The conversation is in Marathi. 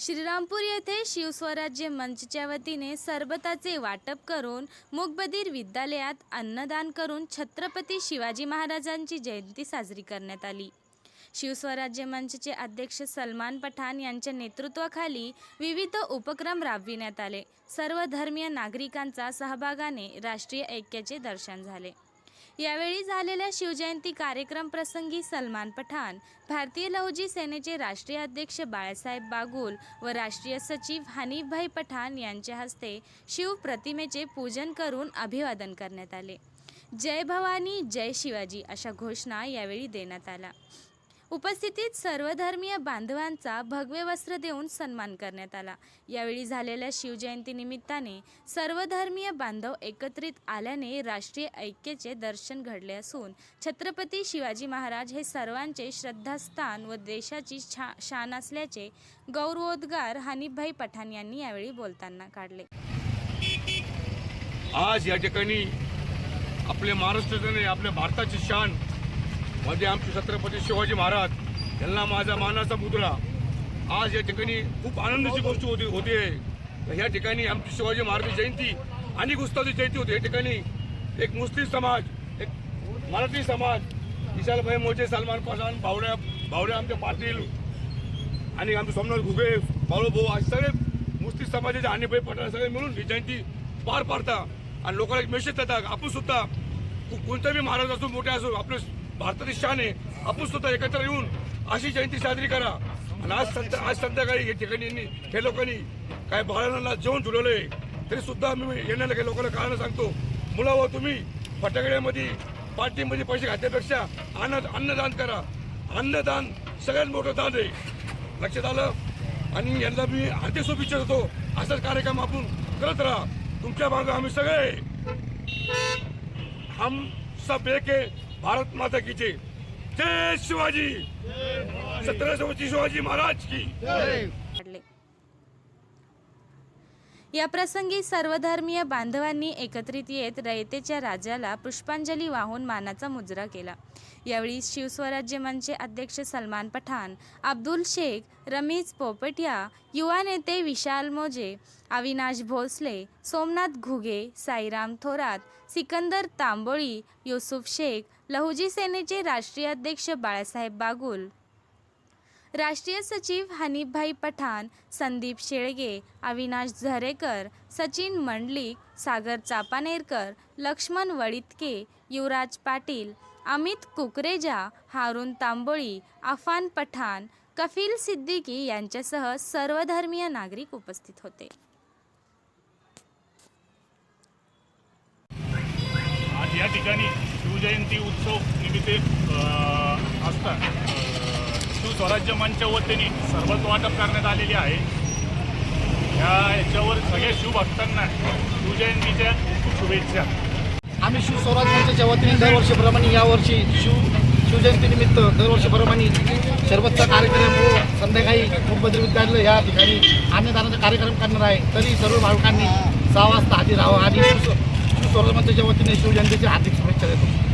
श्रीरामपूर येथे शिवस्वराज्य मंचच्या वतीने सरबताचे वाटप करून मुकबधीर विद्यालयात अन्नदान करून छत्रपती शिवाजी महाराजांची जयंती साजरी करण्यात आली. शिवस्वराज्य मंचचे अध्यक्ष सलमान पठाण यांच्या नेतृत्वाखाली विविध उपक्रम राबविण्यात आले. सर्व धर्मीय नागरिकांचा सहभागाने राष्ट्रीय ऐक्याचे दर्शन झाले. यावेळी झालेल्या शिवजयंती कार्यक्रम प्रसंगी सलमान पठाण भारतीय लहुजी सेनेचे राष्ट्रीय अध्यक्ष बाळासाहेब बागुल व राष्ट्रीय सचिव हनीफभाई पठाण यांच्या हस्ते शिव प्रतिमेचे पूजन करून अभिवादन करण्यात आले. जय भवानी जय शिवाजी अशा घोषणा यावेळी देण्यात आल्या. उपस्थितीत सर्वधर्मीय बांधवांचा भगवे वस्त्र देऊन सन्मान करण्यात आला. यावेळी झालेल्या शिवजयंती निमित्ताने सर्वधर्मीय बांधव एकत्रित आल्याने राष्ट्रीय ऐक्याचे दर्शन घडले असून छत्रपती शिवाजी महाराज हे सर्वांचे श्रद्धास्थान व देशाची छा शान असल्याचे गौरवोद्गार हनीफभाई पठाण यांनी यावेळी बोलताना काढले. आज या ठिकाणी आपले महाराष्ट्राने आपल्या भारताची शान मध्ये आमचे छत्रपती शिवाजी महाराज यांना माझा मानाचा मुद्रा आज या ठिकाणी खूप आनंदाची गोष्ट होती होती आहे. या ठिकाणी आमची शिवाजी महाराज जयंती आणि गुस्ताची जयंती होती. या ठिकाणी एक मुस्लिम समाज एक मराठी समाज विशालभाई मोचे सलमान पठाण भावड्या भावड्या आमचे पाटील आणि आमचे सोमनाथ घुगे बाळू भाऊ असे सगळे मुस्लिम समाजाचे आणि भाई पठाण सगळे मिळून ही जयंती पार पाडता. आणि लोकांना एक मेसेज देतात आपण सुद्धा को- कोणता बी महाराज असो मोठे असो आपले भारताची शान आहे आपण सुद्धा एकत्र येऊन अशी जयंती साजरी करा. आणि आज संध्या आज संध्याकाळी या ठिकाणी यांनी हे लोकांनी काय बाळांना जेवण ठेवलेलं आहे तरी सुद्धा मी येणाऱ्या काही लोकांना कारण सांगतो. मुलावर तुम्ही फटाकड्यामध्ये पार्टीमध्ये पैसे घातल्यापेक्षा अन्न अन्नदान करा. अन्नदान सगळ्यात मोठं दान आहे. लक्षात आलं? आणि यांना मी हार्दिक शुभेच्छा देतो. असाच कार्यक्रम आपण करत राहा. तुमच्या मागं आम्ही सगळे हम सब एक भारत माता की जय। जय शिवाजी। छत्रपती शिवाजी महाराज की। याप्रसंगी या प्रसंगी सर्वधर्मीय बांधवांनी एकत्रित येत रयतेच्या राजाला पुष्पांजली वाहून मानाचा मुजरा केला. यावेळी शिवस्वराज्य मंचचे अध्यक्ष सलमान पठाण अब्दुल शेख रमीज पोपटिया युवा नेते विशाल मोजे अविनाश भोसले सोमनाथ घुगे साईराम थोरात सिकंदर तांबोळी युसुफ शेख लहुजी सेनेचे राष्ट्रीय अध्यक्ष बाळासाहेब बागुल राष्ट्रीय सचिव हनीफभाई पठाण संदीप शेळगे अविनाश झरेकर सचिन मंडलिक सागर चापानेरकर लक्ष्मण वळितके युवराज पाटील अमित कुकरेजा हारून तांबोळी अफान पठाण कफील सिद्दीकी यांच्यासह सर्वधर्मीय नागरिक उपस्थित होते. आज या ठिकाणी शिवजयंती उत्सव निमित्त असतात. स्वराज्य मंचच्या वतीने सरबत वाटप करण्यात आलेली आहे. या याच्यावर सगळ्या शिवभक्तांना शिवजयंतीच्या खूप शुभेच्छा. आम्ही शिव स्वराज वतीने दरवर्षीप्रमाणे यावर्षी शिव शिवजयंतीनिमित्त दरवर्षीप्रमाणे सरबतचा कार्यक्रम संध्याकाळी मुखबद्री विद्यालय या ठिकाणी अन्नदानाचा कार्यक्रम करणार आहे. तरी सर्व भाविकांनी सहा वाजता हाती राहावं आणि शिव शिव स्वराज वतीने शिवजयंतीची हार्दिक शुभेच्छा देतो.